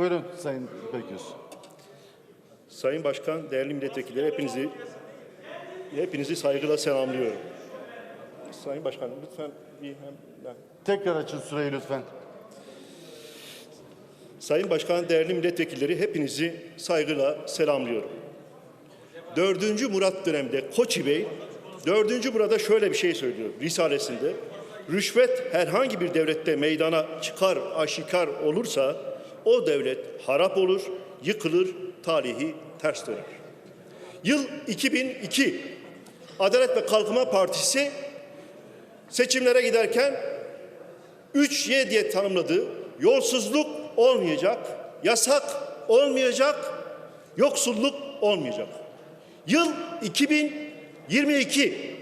Buyurun Sayın Pekgöz. Sayın Başkan, değerli milletvekilleri hepinizi hepinizi saygıyla selamlıyorum. Sayın Başkan lütfen bir hem ben- Tekrar açın süreyi lütfen. Sayın Başkan, değerli milletvekilleri hepinizi saygıyla selamlıyorum. Dördüncü Murat döneminde Koçi Bey, dördüncü burada şöyle bir şey söylüyor Risalesinde. Rüşvet herhangi bir devlette meydana çıkar, aşikar olursa o devlet harap olur, yıkılır, talihi ters döner. Yıl 2002. Adalet ve Kalkınma Partisi seçimlere giderken 3Y diye tanımladığı yolsuzluk olmayacak, yasak olmayacak, yoksulluk olmayacak. Yıl 2022.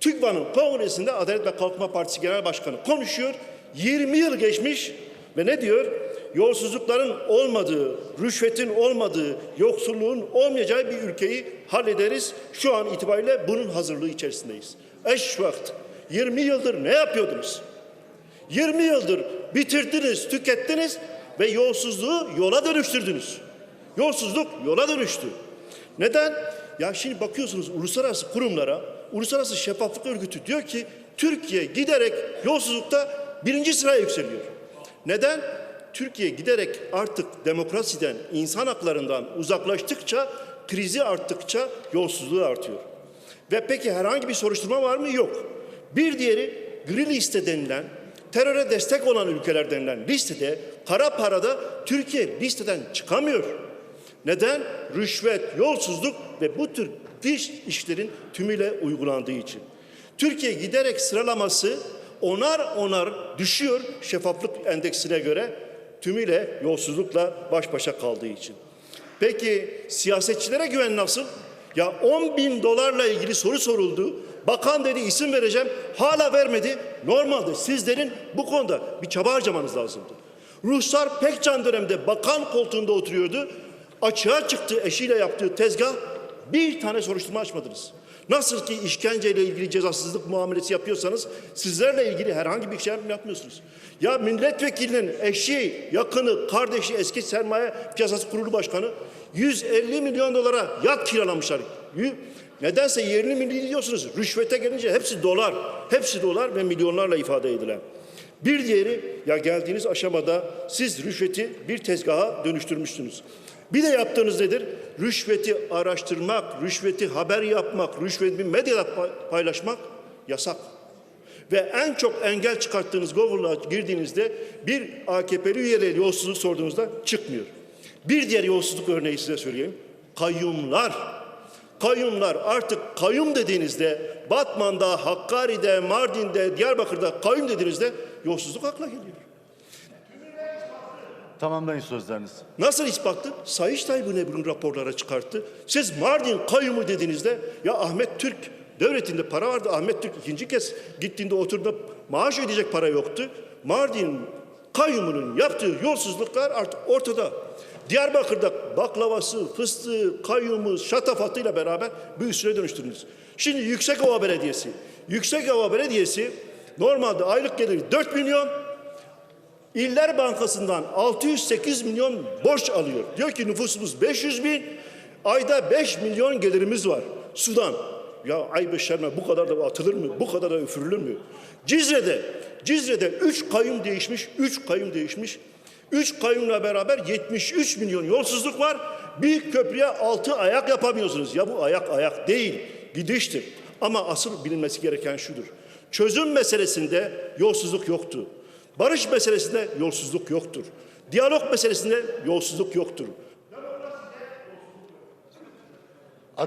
TÜGVA'nın kongresinde Adalet ve Kalkınma Partisi Genel Başkanı konuşuyor. 20 yıl geçmiş ve ne diyor? Yolsuzlukların olmadığı, rüşvetin olmadığı, yoksulluğun olmayacağı bir ülkeyi hallederiz. Şu an itibariyle bunun hazırlığı içerisindeyiz. Eş vakit 20 yıldır ne yapıyordunuz? 20 yıldır bitirdiniz, tükettiniz ve yolsuzluğu yola dönüştürdünüz. Yolsuzluk yola dönüştü. Neden? Ya şimdi bakıyorsunuz uluslararası kurumlara, Uluslararası Şeffaflık Örgütü diyor ki Türkiye giderek yolsuzlukta birinci sıraya yükseliyor. Neden? Türkiye giderek artık demokrasiden, insan haklarından uzaklaştıkça, krizi arttıkça yolsuzluğu artıyor. Ve peki herhangi bir soruşturma var mı? Yok. Bir diğeri gri liste denilen, teröre destek olan ülkeler denilen listede, kara parada Türkiye listeden çıkamıyor. Neden? Rüşvet, yolsuzluk ve bu tür pis işlerin tümüyle uygulandığı için. Türkiye giderek sıralaması onar onar düşüyor şeffaflık endeksine göre tümüyle yolsuzlukla baş başa kaldığı için. Peki siyasetçilere güven nasıl? Ya 10 bin dolarla ilgili soru soruldu. Bakan dedi isim vereceğim. Hala vermedi. Normalde sizlerin bu konuda bir çaba harcamanız lazımdı. Ruhsar Pekcan döneminde bakan koltuğunda oturuyordu. Açığa çıktı eşiyle yaptığı tezgah. Bir tane soruşturma açmadınız. Nasıl ki işkenceyle ilgili cezasızlık muamelesi yapıyorsanız sizlerle ilgili herhangi bir şey yapmıyorsunuz. Ya milletvekilinin eşi, yakını, kardeşi, eski sermaye piyasası kurulu başkanı 150 milyon dolara yat kiralamışlar. Nedense yerini milli diyorsunuz. Rüşvete gelince hepsi dolar. Hepsi dolar ve milyonlarla ifade edilen. Bir diğeri ya geldiğiniz aşamada siz rüşveti bir tezgaha dönüştürmüşsünüz. Bir de yaptığınız nedir? Rüşveti araştırmak, rüşveti haber yapmak, rüşveti medyada pay- paylaşmak yasak. Ve en çok engel çıkarttığınız Google'a girdiğinizde bir AKP'li üyeleri yolsuzluk sorduğunuzda çıkmıyor. Bir diğer yolsuzluk örneği size söyleyeyim. Kayyumlar. Kayyumlar artık kayyum dediğinizde Batman'da, Hakkari'de, Mardin'de, Diyarbakır'da kayyum dediğinizde yolsuzluk akla geliyor. Tamamlayın sözlerinizi. Nasıl ispattı? Sayıştay bu ne bunun raporlara çıkarttı. Siz Mardin kayyumu dediğinizde ya Ahmet Türk devletinde para vardı. Ahmet Türk ikinci kez gittiğinde oturduğunda maaş ödeyecek para yoktu. Mardin kayyumunun yaptığı yolsuzluklar artık ortada. Diyarbakır'da baklavası, fıstığı, kayyumu, şatafatıyla beraber bir üstüne dönüştürdünüz. Şimdi Yüksekova Belediyesi. Yüksekova Belediyesi normalde aylık geliri 4 milyon, İller Bankası'ndan 608 milyon borç alıyor. Diyor ki nüfusumuz 500 bin, ayda 5 milyon gelirimiz var. Sudan. Ya ay beşerme bu kadar da atılır mı? Bu kadar da üfürülür mü? Cizre'de, Cizre'de 3 kayyum değişmiş, 3 kayyum değişmiş. 3 kayyumla beraber 73 milyon yolsuzluk var. Bir köprüye 6 ayak yapamıyorsunuz. Ya bu ayak ayak değil, gidiştir. Ama asıl bilinmesi gereken şudur. Çözüm meselesinde yolsuzluk yoktu. Barış meselesinde yolsuzluk yoktur. Diyalog meselesinde yolsuzluk yoktur.